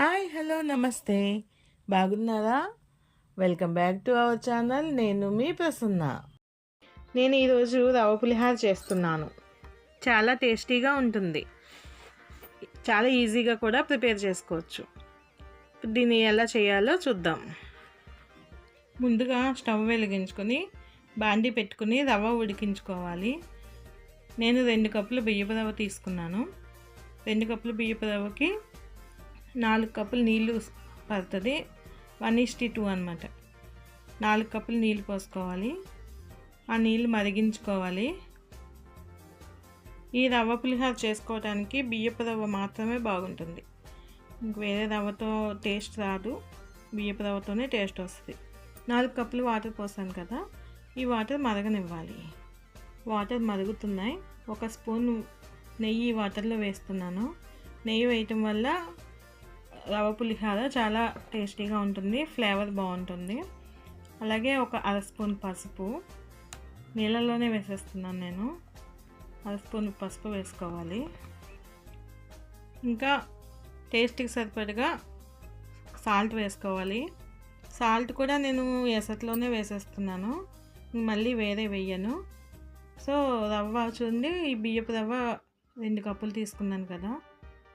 Hi hello నమస్తే. బాగున్నారా? Welcome back to our channel. నేను మీ ప్రసన్న. నేను ఈరోజు రవ్వ పులిహార చేస్తున్నాను. చాలా టేస్టీగా ఉంటుంది. చాలా ఈజీగా కూడా ప్రిపేర్ చేసుకోవచ్చు. దీన్ని ఎలా చేయాలో చూద్దాం. ముందుగా స్టవ్ వెలిగించుకొని బాండి పెట్టుకుని రవ్వ ఉడికించుకోవాలి. నేను రెండు కప్పులు బియ్యపు రవ్వ తీసుకున్నాను. రెండు కప్పులు బియ్యపు రవ్వకి నాలుగు కప్పులు నీళ్ళు పడుతుంది. వన్ ఇస్టీ టూ అనమాట నాలుగు కప్పులు నీళ్ళు పోసుకోవాలి. ఆ నీళ్ళు మరిగించుకోవాలి. ఈ రవ్వ పులిహార చేసుకోవడానికి బియ్యపు రవ్వ మాత్రమే బాగుంటుంది. ఇంక వేరే రవ్వతో టేస్ట్ రాదు. బియ్యపు రవ్వతోనే టేస్ట్ వస్తుంది. నాలుగు కప్పులు వాటర్ పోసాను కదా ఈ వాటర్ మరగనివ్వాలి. వాటర్ మరుగుతున్నాయి. ఒక స్పూన్ నెయ్యి వాటర్లో వేస్తున్నాను. నెయ్యి వేయటం వల్ల రవ్వ పులిహార చాలా టేస్టీగా ఉంటుంది ఫ్లేవర్ బాగుంటుంది. అలాగే ఒక అర స్పూన్ పసుపు నీళ్ళలోనే వేసేస్తున్నాను నేను. అర స్పూన్ పసుపు వేసుకోవాలి. ఇంకా టేస్ట్కి సరిపడగా సాల్ట్ వేసుకోవాలి. సాల్ట్ కూడా నేను ఎసట్లోనే వేసేస్తున్నాను. మళ్ళీ వేరే వేయను. సో రవ్వ చూడండి ఈ బియ్యపు రవ్వ రెండు కప్పులు తీసుకున్నాను కదా.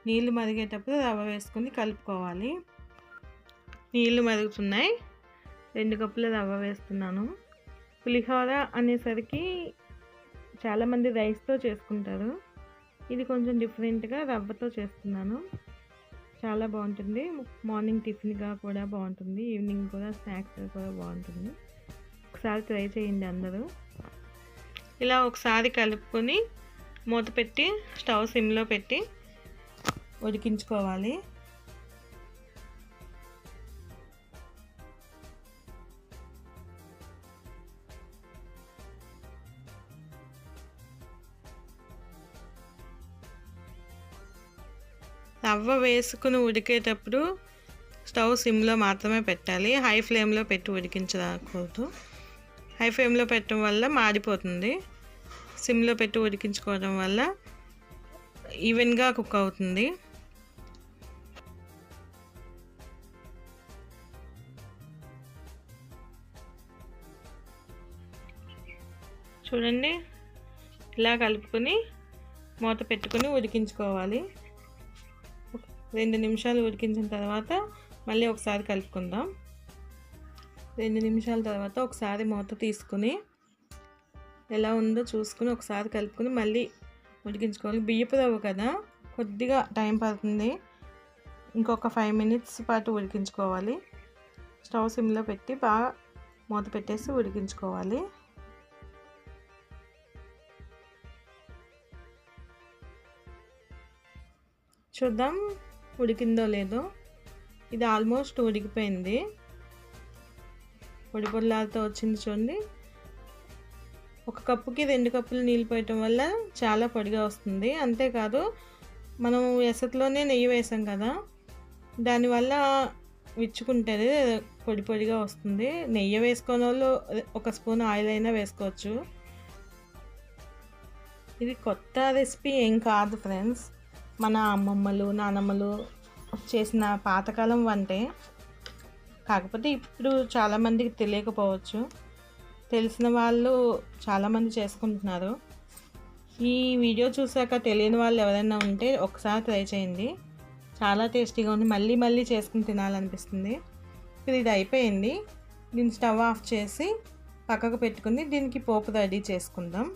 నీళ్ళు మరిగేటప్పుడు రవ్వ వేసుకుని కలుపుకోవాలి. నీళ్ళు మరుగుతున్నాయి. రెండు కప్పుల రవ్వ వేస్తున్నాను. పులిహోర అనేసరికి చాలామంది రైస్తో చేసుకుంటారు. ఇది కొంచెం డిఫరెంట్గా రవ్వతో చేస్తున్నాను. చాలా బాగుంటుంది. మార్నింగ్ టిఫిన్గా కూడా బాగుంటుంది. ఈవినింగ్ కూడా స్నాక్స్ కూడా బాగుంటుంది. ఒకసారి ట్రై చేయండి అందరూ. ఇలా ఒకసారి కలుపుకొని మూత పెట్టి స్టవ్ సిమ్లో పెట్టి ఉడికించుకోవాలి. రవ్వ వేసుకుని ఉడికేటప్పుడు స్టవ్ సిమ్లో మాత్రమే పెట్టాలి. హై ఫ్లేమ్లో పెట్టి ఉడికించకూడదు. హై ఫ్లేమ్లో పెట్టడం వల్ల మాడిపోతుంది. సిమ్లో పెట్టి ఉడికించుకోవడం వల్ల ఈవెన్గా కుక్ అవుతుంది. చూడండి. ఇలా కలుపుకొని మూత పెట్టుకొని ఉడికించుకోవాలి. రెండు నిమిషాలు ఉడికించిన తర్వాత మళ్ళీ ఒకసారి కలుపుకుందాం. రెండు నిమిషాల తర్వాత ఒకసారి మూత తీసుకుని ఎలా ఉందో చూసుకుని ఒకసారి కలుపుకొని మళ్ళీ ఉడికించుకోవాలి. బియ్యపు రవ్వ కదా కొద్దిగా టైం పడుతుంది. ఇంకొక ఫైవ్ మినిట్స్ పాటు ఉడికించుకోవాలి. స్టవ్ సిమ్లో పెట్టి బాగా మూత పెట్టేసి ఉడికించుకోవాలి. చూద్దాం ఉడికిందో లేదో. ఇది ఆల్మోస్ట్ ఉడికిపోయింది. పొడి పొడిలాలతో వచ్చింది చూడండి. ఒక కప్పుకి రెండు కప్పులు నీళ్ళు పోయటం వల్ల చాలా పొడిగా వస్తుంది. అంతేకాదు మనం ఎసట్లోనే నెయ్యి వేసాం కదా దానివల్ల విచ్చుకుంటేనే పొడి పొడిగా వస్తుంది. నెయ్యి వేసుకునే వాళ్ళు ఒక స్పూన్ ఆయిల్ అయినా వేసుకోవచ్చు. ఇది కొత్త రెసిపీ ఏం కాదు ఫ్రెండ్స్. మన అమ్మమ్మలు నానమ్మలు చేసిన పాతకాలం వంటే. కాకపోతే ఇప్పుడు చాలామందికి తెలియకపోవచ్చు. తెలిసిన వాళ్ళు చాలామంది చేసుకుంటున్నారు. ఈ వీడియో చూసాక తెలియని వాళ్ళు ఎవరైనా ఉంటే ఒకసారి ట్రై చేయండి. చాలా టేస్టీగా ఉంది. మళ్ళీ మళ్ళీ చేసుకుని తినాలనిపిస్తుంది. ఇప్పుడు ఇది అయిపోయింది. దీన్ని స్టవ్ ఆఫ్ చేసి పక్కకు పెట్టుకుని దీనికి పోపు రెడీ చేసుకుందాం.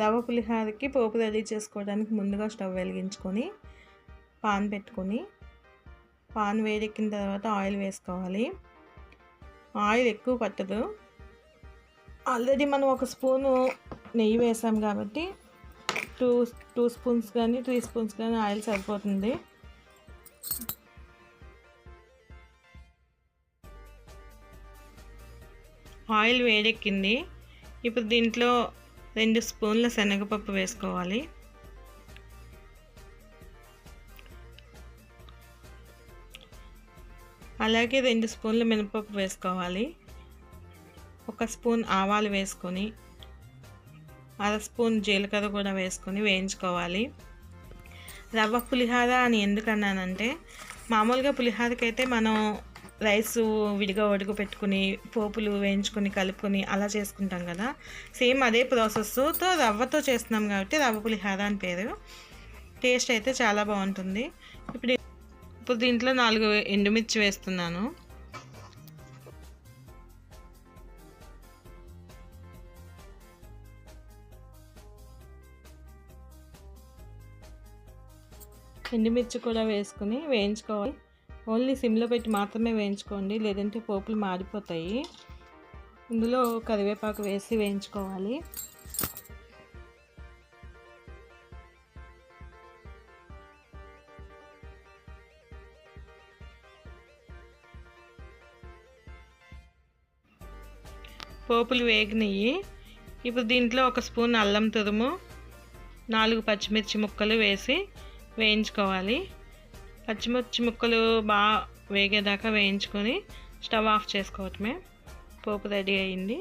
రవ్వ పులిహారకి పోపు రెడీ చేసుకోవడానికి ముందుగా స్టవ్ వెలిగించుకొని పాన్ పెట్టుకొని పాన్ వేడెక్కిన తర్వాత ఆయిల్ వేసుకోవాలి. ఆయిల్ ఎక్కువ పట్టదు. ఆల్రెడీ మనం ఒక స్పూను నెయ్యి వేసాం కాబట్టి టూ టూ స్పూన్స్ కానీ త్రీ స్పూన్స్ కానీ ఆయిల్ సరిపోతుంది. ఆయిల్ వేడెక్కింది. ఇప్పుడు దీంట్లో రెండు స్పూన్ల శనగపప్పు వేసుకోవాలి. అలాగే రెండు స్పూన్ల మినపప్పు వేసుకోవాలి. ఒక స్పూన్ ఆవాలు వేసుకొని అర స్పూన్ జీలకర్ర కూడా వేసుకొని వేయించుకోవాలి. రవ్వ పులిహార అని ఎందుకన్నానంటే మామూలుగా పులిహారకైతే అయితే మనం రైస్ విడిగా ఉడుకు పెట్టుకుని పోపులు వేయించుకొని కలుపుకొని అలా చేసుకుంటాం కదా. సేమ్ అదే ప్రాసెస్తో రవ్వతో చేస్తున్నాం కాబట్టి రవ్వ పులిహార అని పేరు. టేస్ట్ అయితే చాలా బాగుంటుంది. ఇప్పుడు ఇప్పుడు దీంట్లో నాలుగు ఎండుమిర్చి వేస్తున్నాను. ఎండుమిర్చి కూడా వేసుకుని వేయించుకోవాలి. ఓన్లీ సిమ్లో పెట్టి మాత్రమే వేయించుకోండి లేదంటే పోపులు మాడిపోతాయి. ఇందులో కరివేపాకు వేసి వేయించుకోవాలి. పోపులు వేగినాయి. ఇప్పుడు దీంట్లో ఒక స్పూన్ అల్లం తురుము నాలుగు పచ్చిమిర్చి ముక్కలు వేసి వేయించుకోవాలి. పచ్చిమిర్చి ముక్కలు బాగా వేగేదాకా వేయించుకొని స్టవ్ ఆఫ్ చేసుకోవటమే. పోపు రెడీ అయింది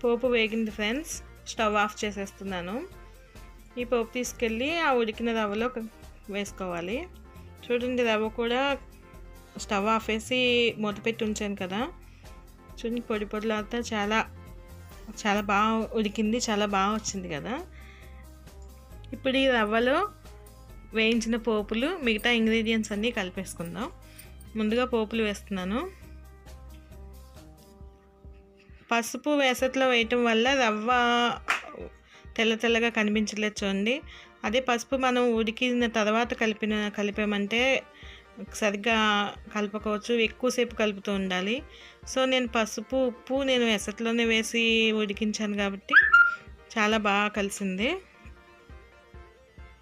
పోపు వేగింది ఫ్రెండ్స్. స్టవ్ ఆఫ్ చేసేస్తున్నాను. ఈ పోపు తీసుకెళ్ళి ఆ ఉడికిన రవ్వలో వేసుకోవాలి. చూడండి రవ్వ కూడా స్టవ్ ఆఫ్ వేసి మూత పెట్టి ఉంచాను కదా. చూడండి పొడి పొడిలాగా చాలా చాలా బాగా ఉడికింది చాలా బాగా వచ్చింది కదా. ఇప్పుడు ఈ రవ్వలో వేయించిన పోపులు మిగతా ఇంగ్రీడియంట్స్ అన్నీ కలిపేసుకుందాం. ముందుగా పోపులు వేస్తున్నాను. పసుపు వేసట్లో వేయటం వల్ల రవ్వ తెల్ల తెల్లగా కనిపించలేదు చూడండి అదే పసుపు మనం ఉడికిన తర్వాత కలిపిన కలిపామంటే సరిగ్గా కలపకోవచ్చు ఎక్కువసేపు కలుపుతూ ఉండాలి. సో నేను పసుపు ఉప్పు నేను ఎసట్లోనే వేసి ఉడికించాను కాబట్టి చాలా బాగా కలిసింది.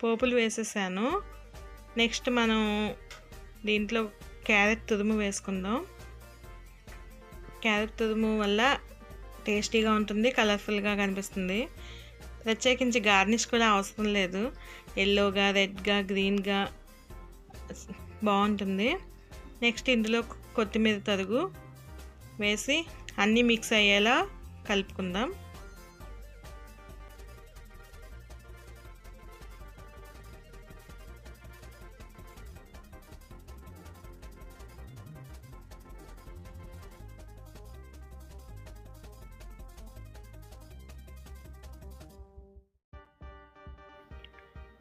పోపులు వేసేసాను. నెక్స్ట్ మనం దీంట్లో క్యారెట్ తురుము వేసుకుందాం. క్యారెట్ తురుము వల్ల టేస్టీగా ఉంటుంది కలర్ఫుల్గా కనిపిస్తుంది. ప్రత్యేకించి గార్నిష్ కూడా అవసరం లేదు. ఎల్లోగా రెడ్గా గ్రీన్గా బాగుంటుంది. నెక్స్ట్ ఇందులో కొత్తిమీర తరుగు వేసి అన్నీ మిక్స్ అయ్యేలా కలుపుకుందాం.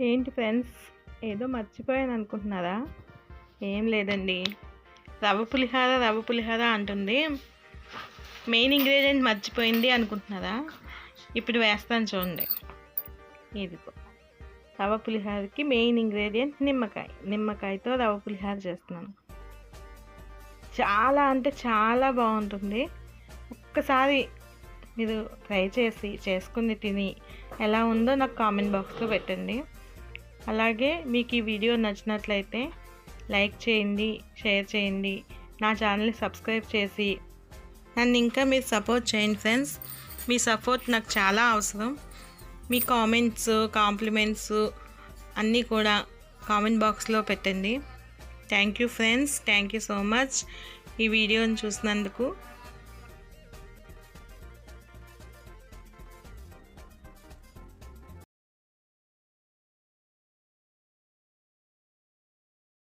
ఏంటి ఫ్రెండ్స్? ఏదో మర్చిపోయాను అనుకుంటున్నారా? ఏం లేదండి. రవ్వ పులిహార రవ్వ పులిహార అంటుంది. మెయిన్ ఇంగ్రీడియంట్ మర్చిపోయింది అనుకుంటున్నారా? ఇప్పుడు వేస్తాను చూడండి. ఇదిగో. రవ్వ పులిహారకి మెయిన్ ఇంగ్రీడియంట్ నిమ్మకాయ. నిమ్మకాయతో రవ్వ పులిహార చేస్తున్నాను. చాలా అంటే చాలా బాగుంటుంది. ఒక్కసారి మీరు ట్రై చేసి చేసుకుని తిని ఎలా ఉందో నాకు కామెంట్ బాక్స్లో పెట్టండి. అలాగే మీకు ఈ వీడియో నచ్చినట్లయితే లైక్ చేయండి షేర్ చేయండి నా ఛానల్ని సబ్స్క్రైబ్ చేసి. నన్ను ఇంకా మీరు సపోర్ట్ చేయండి ఫ్రెండ్స్. మీ సపోర్ట్ నాకు చాలా అవసరం. మీ కామెంట్స్ కాంప్లిమెంట్స్ అన్నీ కూడా కామెంట్ బాక్స్లో పెట్టండి. Thank you friends. Thank you so much ఈ వీడియోని చూసినందుకు.